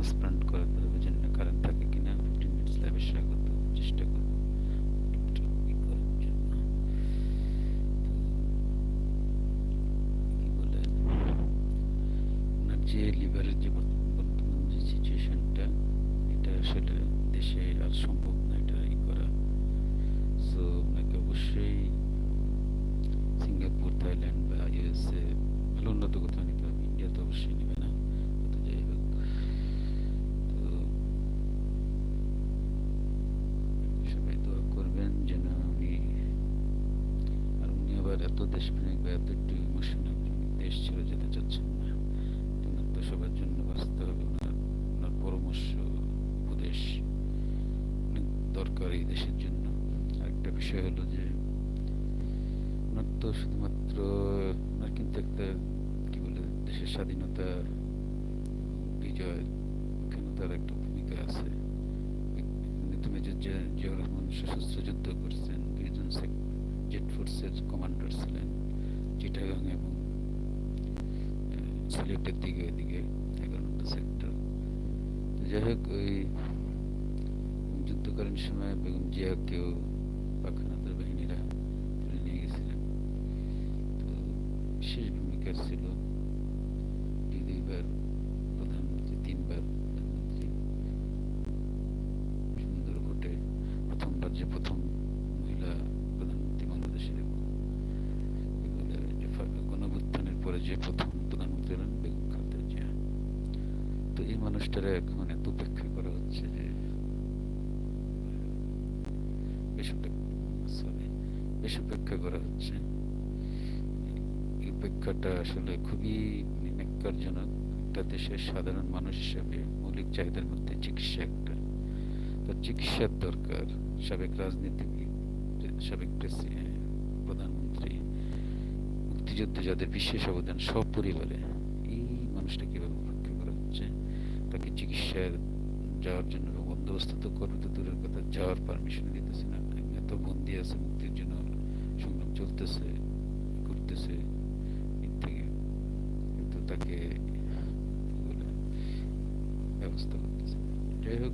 Transplant করাতে হবে জানি না কারেন্ট থাকে কিনা ফিফটিন মিনিটস ল্যাবে স্বাগত চেষ্টা করব। জন্য। যে লিভারের যে বর্তমান যে সিচুয়েশনটা এটা আসলে দেশে আর সম্ভব না এটা ই করা। সো আপনাকে অবশ্যই সিঙ্গাপুর, থাইল্যান্ড বা ইউএসএ ভালো উন্নত কোথাও নিতে হবে ইন্ডিয়া তো অবশ্যই দেশের জন্য। আরেকটা বিষয় হলো যে ওনার তো শুধুমাত্র ওনার কিন্তু একটা, কি বলে, দেশের স্বাধীনতা বিজয় ওখানে তার একটা ভূমিকা আছে। রহমান সশস্ত্র যুদ্ধ দুইজন জেট ফোর্সের কমান্ডার ছিলেন চিটাগাং এবং সিলেটের দিকে ওইদিকে এগারো নম্বর সেক্টর। যাই হোক, ওই যুদ্ধকালীন সময় বেগম জিয়াকেও পাখানাদের বাহিনীরা তুলে নিয়ে গেছিলেন। তো বিশেষ ভূমিকা ছিল দুইবার প্রধানমন্ত্রী, তিনবার প্রধানমন্ত্রী। সুন্দর ভোটে প্রথমবার যে প্রথম মহিলা প্রধানমন্ত্রী বাংলাদেশের গণঅভ্যুত্থানের পরে যে প্রথম প্রধানমন্ত্রী হলেন বেগম খালেদা জিয়া। তো এই মানুষটারা এখন এত উপেক্ষা করা হচ্ছে যে বেশ উপেক্ষা করা হচ্ছে। উপেক্ষাটা আসলে খুবই একটা দেশের সাধারণ মানুষ হিসেবে মৌলিক চাহিদার মধ্যে চিকিৎসা একটা। তার চিকিৎসার দরকার। সাবেক রাজনীতিবিদ, সাবেক প্রধানমন্ত্রী, মুক্তিযুদ্ধে যাদের বিশেষ অবদান সব পরিবারে এই মানুষটা কীভাবে উপেক্ষা করা হচ্ছে? তাকে চিকিৎসার যাওয়ার জন্য বন্দোবস্ত তো করবে তো দূরের কথা, যাওয়ার পারমিশন দিতেছে না। এত বন্দি আছে, মুক্তির জন্য সংগ্রাম চলতেছে, করতেছে থেকে। কিন্তু তাকে ব্যবস্থা করতেছে। যাই হোক,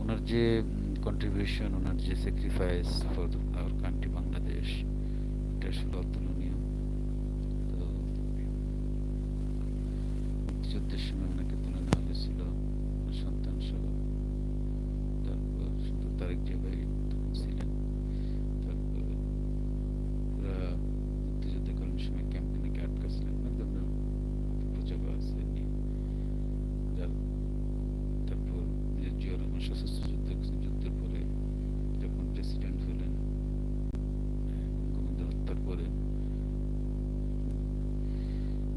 ওনার যে কন্ট্রিবিউশন ওনার যে sacrifice for our country Bangladesh, এটা আসলে অতুলনীয়। তো, মুক্তিযুদ্ধের সময় ওনাকে তুলে নেওয়া হয়েছিল সন্তান সহ তারপর শুধু তারেক জিয়া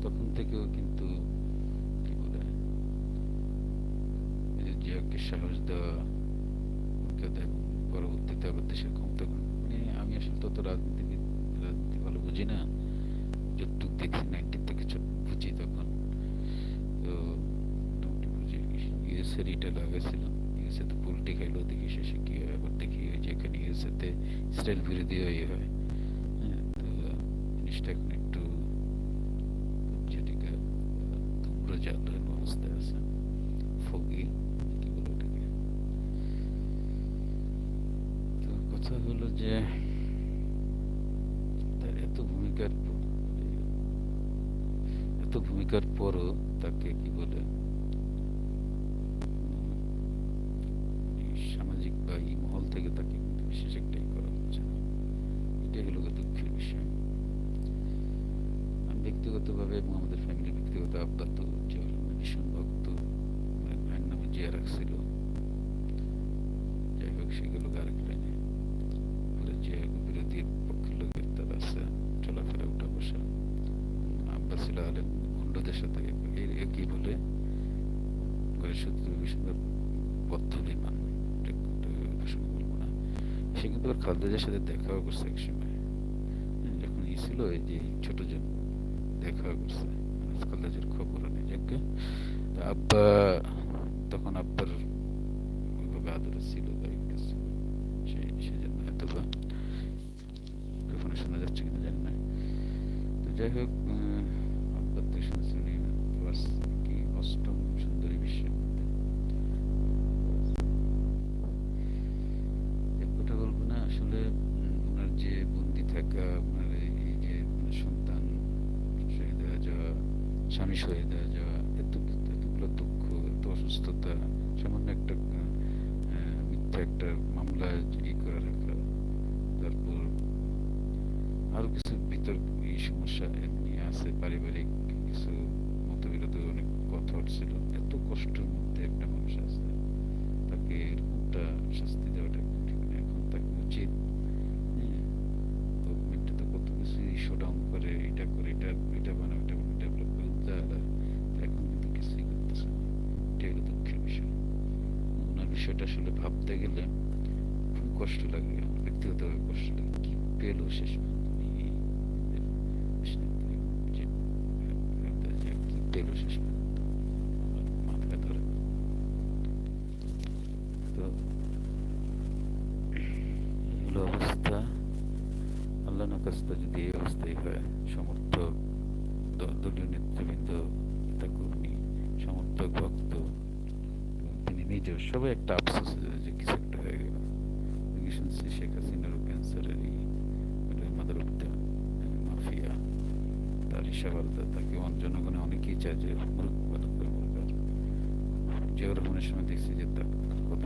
তখন থেকেও কিন্তু, কি বলে জিয়াকে সাহস দেওয়া পরবর্তীতে আবার দেশের ক্ষমতা মানে আমি আসলে তত রাজনীতিবিদ রাজনীতি ভালো বুঝি না, যতটুক দেখছি নাইনটিন থেকে বুঝি তখন, তো মোটামুটি বুঝি ইউএসএ রিটা লাগাইছিলাম ইউএসএ তো পোল্ট্রি খাইলো, দেখি শেষে কি হয়, আবার দেখি ওই যে এখানে ইউএসএ তে ইসরায়েল বিরোধী ইয়ে হয় হ্যাঁ তো জিনিসটা এখন ধূম্রজাল অবস্থায় আছে ফগি কি বলে ওটাকে তো কথা হলো যে ভূমিকার এত ভূমিকার পরও তাকে কি বলে সামাজিক বা এই মহল থেকে তাকে বিশেষ একটাই করা হচ্ছে না এটাই হলো দুঃখের বিষয় আমি ব্যক্তিগতভাবে এবং আমাদের ফ্যামিলির ব্যক্তিগত আব্বা তো জিয়াউর রহমানের ভীষণ ভক্ত অনেক ভাইয়ের নামে জিয়া রাখছিল যাই হোক সেগুলো আরেক লাইনে পুরো জিয়া বিরোধী পক্ষের লোকের তার আছে চলাফেরা উঠা বসা আব্বা ছিল আলেম ভণ্ডদের সাথে এর বলে শত্রু ভীষণ বদ্ধ বলব না সে কিন্তু সাথে দেখাও করছে যখন ই ছিল এই যে ছোট জন দেখা করছে খালেদাদের খবর নেই যাকে আব্বা তখন আব্বার ওইভাবে আদরে ছিল কিছু। সেই সেজন্য হয়তো বা কখনো শোনা যাচ্ছে কিনা জানি না। তো যাই হোক আব্বার তো শুনেছিলেন কি অষ্টম সুন্দরী স্বামী শহীদ হয়ে যাওয়া এত এতগুলো দুঃখ এত অসুস্থতা সামান্য একটা মিথ্যা একটা মামলা ই করে রাখা। তারপর আরও কিছু ভিতর এই সমস্যা এমনি আছে পারিবারিক কিছু মতবিরোধ অনেক কথা ছিল এত কষ্টের মধ্যে একটা মানুষ আছে তাকে এরকমটা শাস্তি দেওয়াটা ঠিক না। এখন তাকে উচিত হ্যাঁ, তো কত কিছু ইস্যু বিষয়টা আসলে ভাবতে গেলে খুব কষ্ট লাগে, ব্যক্তিগতভাবে কষ্ট লাগে। কি পেল শেষ অবস্থা, আল্লাহ যদি এই অবস্থায় হয়, সমর্থক দলীয় নেতৃবৃন্দ সমর্থক ভক্ত তিনি সবাই একটা আফসোস যে কিছু একটা হয়ে গেল। শুনছি শেখ হাসিনারও ক্যান্সারের এই মাফিয়া। তার হিসাব আলাদা তাকে জনগণে অনেকেই চায় যে রহমানের সময় দেখছি যে তার কত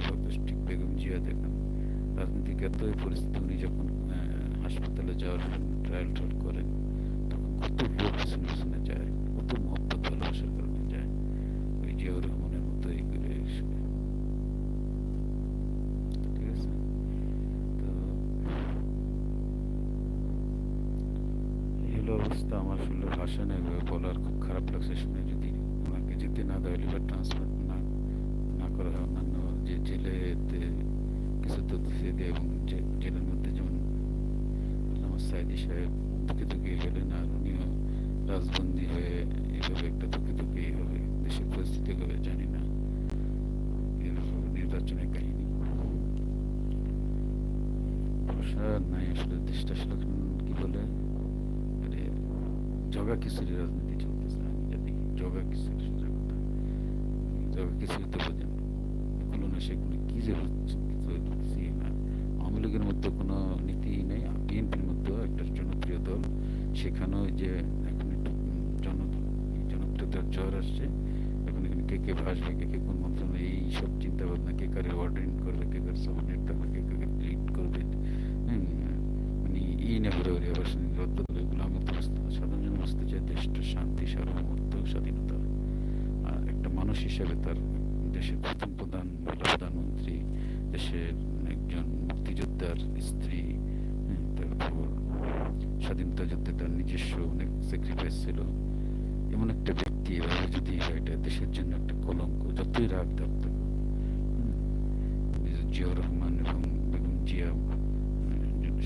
ঠিক বেগম জিয়া দেখেন। রাজনীতিক এত পরিস্থিতি উনি যখন হাসপাতালে যাওয়ার ট্রায়াল ট্রায়াল করেন, তখন কত লোক ভাষা নেই এভাবে বলার খুব খারাপ লাগছে শুনে যদি ওনাকে যেতে না দেয় লিভার ট্রান্সপ্লান্ট না না করা হয় অন্যান্য যে জেলেতে কিছু তথ্য দিয়ে এবং জেলের মধ্যে যেমন আল্লামা সাইদি সাহেব দুঃখে দুঃখে গেলেন আর উনিও রাজবন্দি হয়ে এভাবে একটা দুঃখে দুঃখে হবে দেশের পরিস্থিতি হবে জানি না। এর নির্বাচনের কাহিনী। ভাষা নাই, আসলে দেশটা আসলে কি বলে? জগা খিচুড়ি রাজনীতি চলতেছে আমি যা জগা খিচুড়ি সোজা কথা জগা খিচুড়ি তো বোঝেন এগুলো না সেগুলো কি যে হচ্ছে না আওয়ামী লীগের মধ্যে কোনো নীতি নেই বিএনপির মধ্যেও একটা জনপ্রিয় দল সেখানেও যে এখন একটু জন জনপ্রিয়তার জ্বর আসছে এখন এখানে কে কে ভাসবে কে কে কোন মন্ত্রণালয় এই সব চিন্তা ভাবনা কে কারে অর্ডারিং করবে কে কার সাবমিট থাকবে কে কাকে লিড করবে হুম, এই না ঘুরে ঘুরে আবার রদ্দ করে এগুলো আমি তো বুঝতে সাধারণ জন বুঝতে চাই দেশটা শান্তি সার্বভৌমত্ব স্বাধীনতা। আর একটা মানুষ হিসেবে তার দেশের প্রথম প্রধান প্রধানমন্ত্রী দেশের একজন মুক্তিযোদ্ধার স্ত্রী হ্যাঁ, তারপর স্বাধীনতা যুদ্ধে তার নিজস্ব অনেক স্যাক্রিফাইস ছিল। এমন একটা ব্যক্তি এভাবে যদি হয়, এটা দেশের জন্য একটা কলঙ্ক যতই রাগ দাগ থাকুক হুম, এই যে জিয়াউর রহমান এবং বেগম জিয়া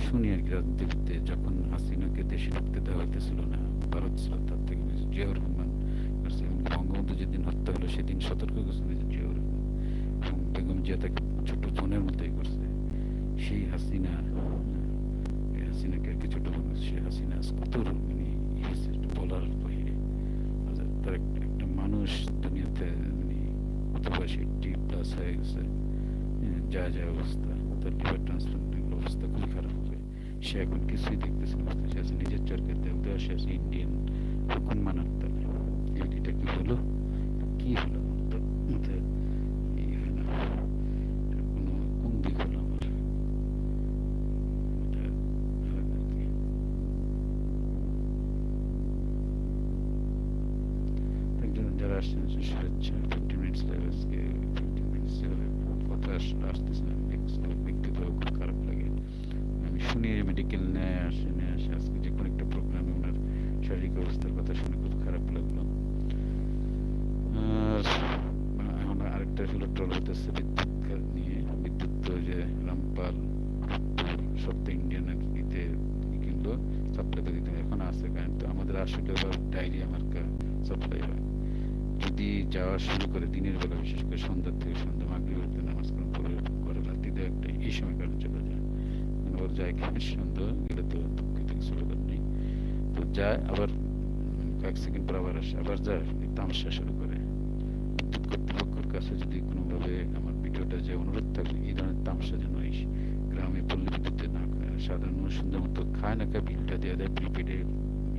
শুনি আর কি রাজনীতিবিদতে যখন হাসিনাকে দেশে ঢুকতে দেওয়া হইতেছিল না ভারত ছিল তার থেকে জিয়াউর রহমান বঙ্গবন্ধু যেদিন হত্যা হলো সেদিন সতর্ক করছেন এই যে জিয়াউর এবং বেগম জিয়া তাকে ছোট বোনের মতোই করছে সেই হাসিনা হাসিনাকে আর কি ছোট বোন সে হাসিনা আজ কত মানে বলার বাহিরে আচ্ছা, তার একটা মানুষ দুনিয়াতে মানে কত বয়স এইটটি প্লাস হয়ে গেছে হ্যাঁ, যা যা অবস্থা তার লিভার ট্রান্সপ্লান্টের অবস্থা খুবই খারাপ সে এখন কিছুই দেখতেছে না সে আছে নিজের চরকে দেবদাস সে আছে ইন্ডিয়ান হুকুন মানার তালে এই- এটা কি হলো কি হলো আমার তো মাথায় ই হয় না এটা কোনো কোন দিক হলো আমার মাথায় হয় না আর কি একজন যারা আসছেন সে শুভেচ্ছা ফিফটি মিনিটস লাইভ আজকে ফিফটি মিনিটস কথা আসলে আসতেছে না ব্যক্তিগত- ব্যক্তিগতভাবে খুব খারাপ লাগে শুনি মেডিকেল নেয় আসে, নিয়ে আসে। আজকে যে কোনো একটা প্রোগ্রামে ওনার শারীরিক অবস্থার কথা শুনে খুব খারাপ লাগল। আর এখন আরেকটা হলো ট্রল হতেছে বিদ্যুৎ নিয়ে, বিদ্যুৎ তো যে রামপাল সব তো ইন্ডিয়ান ইতে কিনলো সাপ্লাই দিতে। এখন আছে কারেন্ট। তো আমাদের আসলে আবার ডায়রিয়া মার্কা সাপ্লাই হয়। যদি যাওয়া শুরু করে দিনের বেলা, বিশেষ করে সন্ধ্যার থেকে সন্ধ্যা মাগরিবের নামাজ কালাম পরে করে রাত্রিতে একটা এই সময় কারণ চলে যায়। ওর যায় কেন সন্ধ্যা গেলে তো দুঃখিত কিছু ব্যাপার নেই। তো যায়, আবার কয়েক সেকেন্ড পর আবার আসে, আবার যায় তামাশা শুরু করে। বিদ্যুৎ কর্তৃপক্ষের কাছে যদি কোনোভাবে আমার ভিডিওটা যে অনুরোধ থাকবে, এই ধরনের তামাশা যেন এই গ্রামে পল্লী বিদ্যুতে না সাধারণ মানুষ সুন্দর মতো খায় না, খায় বিলটা দেওয়া দেয় প্রিপেডে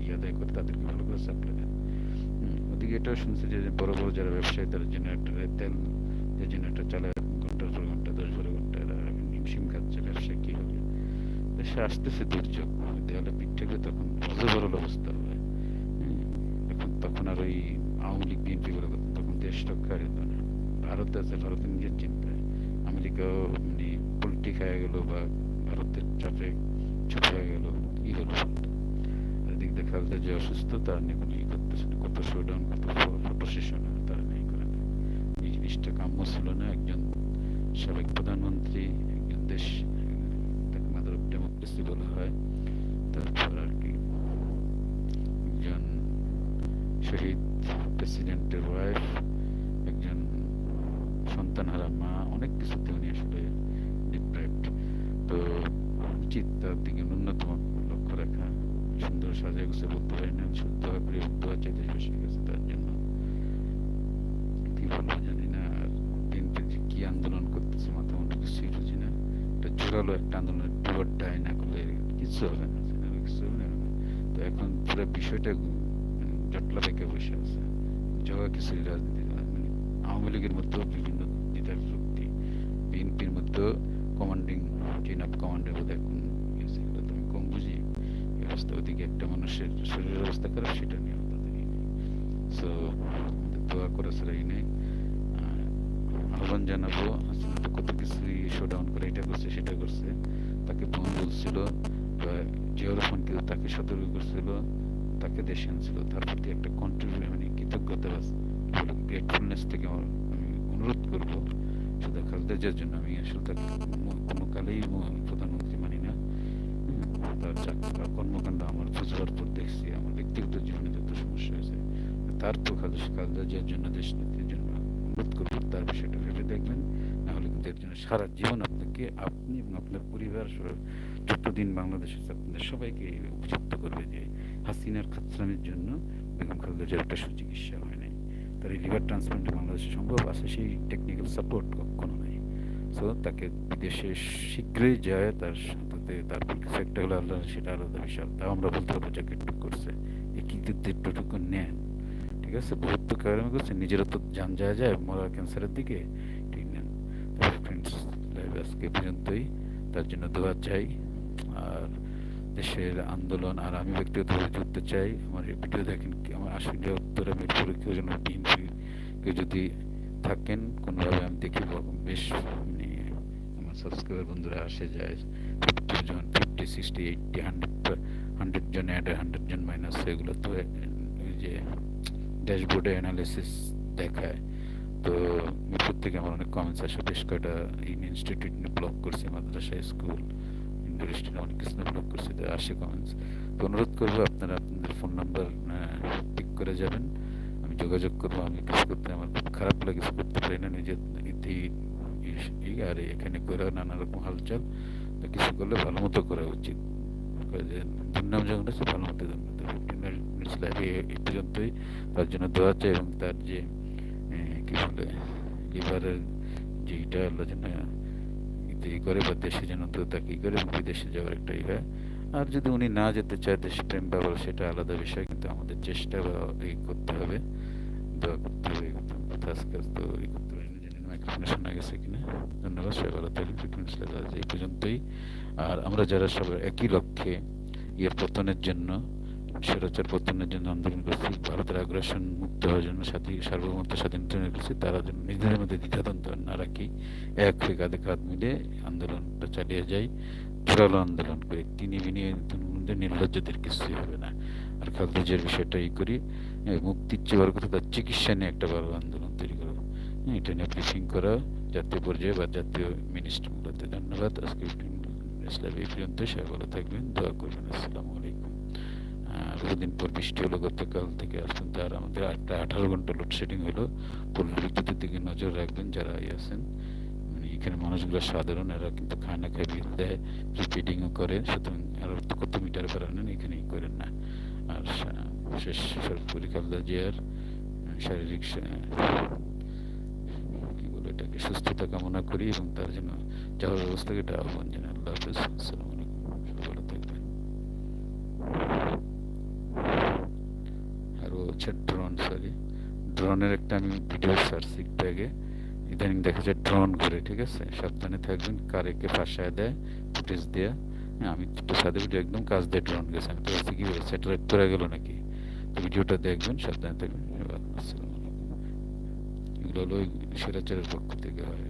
ইয়ে দেয়, করে তাদেরকে ভালো করে সাপ্লাই দেয়। ওদিকে এটাও শুনছি যে বড় বড় যারা ব্যবসায়ী, তারা জেনারেটর তেল, যে জেনারেটর চালায় দেশে আসতেছে দুর্যোগ, দেওয়ালে পিঠ থেকে তখন অজবরল অবস্থা হবে। এখন তখন আর ওই আওয়ামী লীগ, বিএনপি গুলো তখন দেশ রক্ষার হতো না। ভারত আছে ভারতের নিজের চিন্তায় আমেরিকাও মানে পোল্ট্রি খাওয়া গেল বা ভারতের চাপে চুপ হয়ে গেল, কি হলো? এদিক দিয়ে খালদা যে অসুস্থ, তার নিয়ে কোনো ই করতেছে না। কত শোডাউন কত ফটো তার নেই করে না। এই জিনিসটা কাম্য ছিল না। একজন সাবেক প্রধানমন্ত্রী, একজন দেশ মাদার অফ ডেমোক্রেসি বলা হয়। তারপর আর কি। একজন শহীদ প্রেসিডেন্টের ওয়াইফ একজন সন্তানহারা মা, অনেক কিছুতে উনি আসলে ডিপ্রাইভড তো উচিত তার দিকে ন্যূনতম লক্ষ্য রাখা, সুন্দর সাজা গুছে বলতে পারি না শুদ্ধ হয়ে প্রিয় চাইতে বেশি গেছে তার জন্য কি বলব জানি না, আর বিএনপি যে কি আন্দোলন করতেছে মাথা মতো কিছুই জোরালো একটা আন্দোলন ডুয়ার ডাই না করলে কিছু হবে না কিছু হবে না। তো এখন পুরো বিষয়টা মানে জটলা পেকে বসে আছে। জগা কিছুই রাজনীতি মানে আওয়ামী লীগের মধ্যেও বিভিন্ন নেতার শক্তি বিএনপির মধ্যেও কমান্ডিং চেইন অফ কমান্ডের বোধ এখন এগুলো তো আমি কম বুঝি। অবস্থা ওদিকে একটা মানুষের শরীরের অবস্থা খারাপ, সেটা নিয়ে তাদের সো দোয়া করে ছাড়া নেই। আহ্বান জানাব। কত কিছুই শোডাউন করে এটা করছে, সেটা করছে। তাকে বোন বলছিল জিয়াউর রহমান কিন্তু তাকে সতর্ক করছিল, তাকে দেশে আনছিল। তার প্রতি একটা কন্ট্রিবিউশন মানে কৃতজ্ঞতা গ্রেটফুলনেস থেকে আমার আমি অনুরোধ করব শুধু খালেদা জিয়ার জন্য। আমি আসলে তাকে কোনো- কালেই প্রধানমন্ত্রী মানি না। তার চাকরি কর্মকাণ্ড আমার বুঝবার পর দেখছি, আমার ব্যক্তিগত জীবনে যত সমস্যা হয়েছে। তার তো খালেদা খালেদা জিয়ার জন্য দেশ তার বিষয়টা ভেবে দেখবেন। নাহলে কিন্তু এর জন্য সারা জীবন আপনাকে আপনি এবং আপনার পরিবার সহ দিন বাংলাদেশে আপনাদের সবাইকে উপযুক্ত করবে যে হাসিনার খাতরামের জন্য বেগম খালেদা জিয়ার একটা সুচিকিৎসা হয় নাই। তার এই লিভার ট্রান্সপ্লান্ট বাংলাদেশে সম্ভব আছে, সেই টেকনিক্যাল সাপোর্ট কখনো নাই। সো তাকে বিদেশে শীঘ্রই যায়, তার সাথে তারপর কিছু একটা আল্লাহ, সেটা আলাদা বিষয়। তাও আমরা বলতে পারব যে একটু করছে। এই কিন্তু একটুটুকু নেন ঠিক আছে? বহুত কারণ করছে। নিজেরও তো যান যায় যায় মরা ক্যান্সারের দিকে। ঠিক নেন ফ্রেন্ডস লাইভ আজকে পর্যন্তই। তার জন্য দোয়া চাই। আর দেশের আন্দোলন, আর আমি ব্যক্তিগতভাবে যুক্ত চাই। আমার এই ভিডিও দেখেন আমার আসলে উত্তরে মিরপুরে কেউ যেন বিএনপি কেউ যদি থাকেন, কোনোভাবে আমি দেখি বেশ মানে আমার সাবস্ক্রাইবার বন্ধুরা আসে, যায়। ফিফটি জন fifty sixty eighty hundred hundred জন অ্যাড হান্ড্রেড জন মাইনাস এগুলো তো যে ড্যাশবোর্ডে অ্যানালিসিস দেখায়। তো মিরপুর থেকে আমার অনেক কমেন্টস আসে। বেশ কয়টা ইনস্টিটিউট নিয়ে ব্লক করছে, মাদ্রাসা স্কুল ইন্ডোর অনেক কিছু ব্লক করছে। তো আসে কমেন্টস তো অনুরোধ করব আপনারা আপনাদের ফোন নাম্বার পিক করে যাবেন। আমি যোগাযোগ করব, আমি কিছু করতে আমার খুব খারাপ লাগে, কিছু করতে পারি না। নিজের ইতি আর এখানে করে নানা রকম হালচাল। কিছু করলে ভালো মতো করা উচিত। দুর্নাম যখন আছে, ভালো মতো দুর্নাম ফিফটিন এই পর্যন্তই তার জন্য দোয়া চাই এবং তার যে কি বলে লিভারের যে ইটা আল্লাহ যেন ই করে বা দেশে যেন তো তাকে করে এবং বিদেশে যাওয়ার একটা ই হয় আর যদি উনি না যেতে চায়, দেশ প্রেম ব্যবহার সেটা আলাদা বিষয়, কিন্তু আমাদের চেষ্টা বা ই করতে হবে, দোয়া করতে হবে কথা আজকে তো ই করতে পারি না জানি শোনা গেছে কিনা। ধন্যবাদ, সবাই ভালো থাকবেন এই পর্যন্তই। আর আমরা যারা সবাই একই লক্ষ্যে ইয়ে পতনের জন্য স্বৈরাচার পতনের জন্য আন্দোলন করছি ভারতের আগ্রাসন মুক্ত হওয়ার জন্য সাথী সার্বভৌমত্ব স্বাধীনতা করছি তারা যেন নিজেদের মধ্যে দ্বিধাদ্বন্দ্ব না রাখি। এক হয়ে কাঁধে কাঁধ মিলে আন্দোলনটা চালিয়ে যাই জোরালো আন্দোলন করি। তিনি বিনিয়ে মধ্যে নির্লজ্জদের কিছুই হবে না। আর খালদাজের বিষয়টা ই করি মুক্তির চেয়ে বড় কথা তার চিকিৎসা নিয়ে একটা বড় আন্দোলন তৈরি করো। হ্যাঁ, এটা নিয়ে ব্রিফিং করা জাতীয় পর্যায়ে বা জাতীয় মিনিস্ট্রিগুলোতে ধন্যবাদ। আজকে এই পর্যন্ত। সবাই ভালো থাকবেন। দোয়া করবেন। আসসালামু আলাইকুম। বহুদিন পর বৃষ্টি হলো গতকাল থেকে পর্যন্ত আর আমাদের একটা আঠারো ঘণ্টা লোডশেডিং হলো। পল্লী বিদ্যুতের দিকে নজর রাখবেন যারা আছেন। মানে এখানে মানুষগুলো সাধারণ এরা কিন্তু খায় না খায় বিল দেয় প্রিপেডিংও করে সুতরাং আর কত মিটার করানেন এখানেই করেন না। আর শেষ সর্বোপরি খালদা আহ, শারীরিক বলে এটাকে সুস্থতা কামনা করি এবং তার জন্য যাওয়ার ব্যবস্থাকে এটা আহ্বান জানাই আল্লাহ হাফেজ। আসসালামু হচ্ছে ড্রোন সরি ড্রোনের একটা আমি ভিডিও ছাড়ছি একটু আগে। ইদানিং দেখা যায় ড্রোন ঘুরে, ঠিক আছে? সাবধানে থাকবেন কারে কে ফাঁসায় দেয় ফুটেজ দিয়ে। হ্যাঁ আমি তো সাথে ভিডিও একদম কাজ দিয়ে ড্রোন গেছে। আমি তো ভাবছি কি স্যাটেলাইট পড়ে গেল নাকি? তো ভিডিওটা দেখবেন, সাবধানে থাকবেন। এগুলো হলো ওই স্বৈরাচারের পক্ষ থেকে হয়।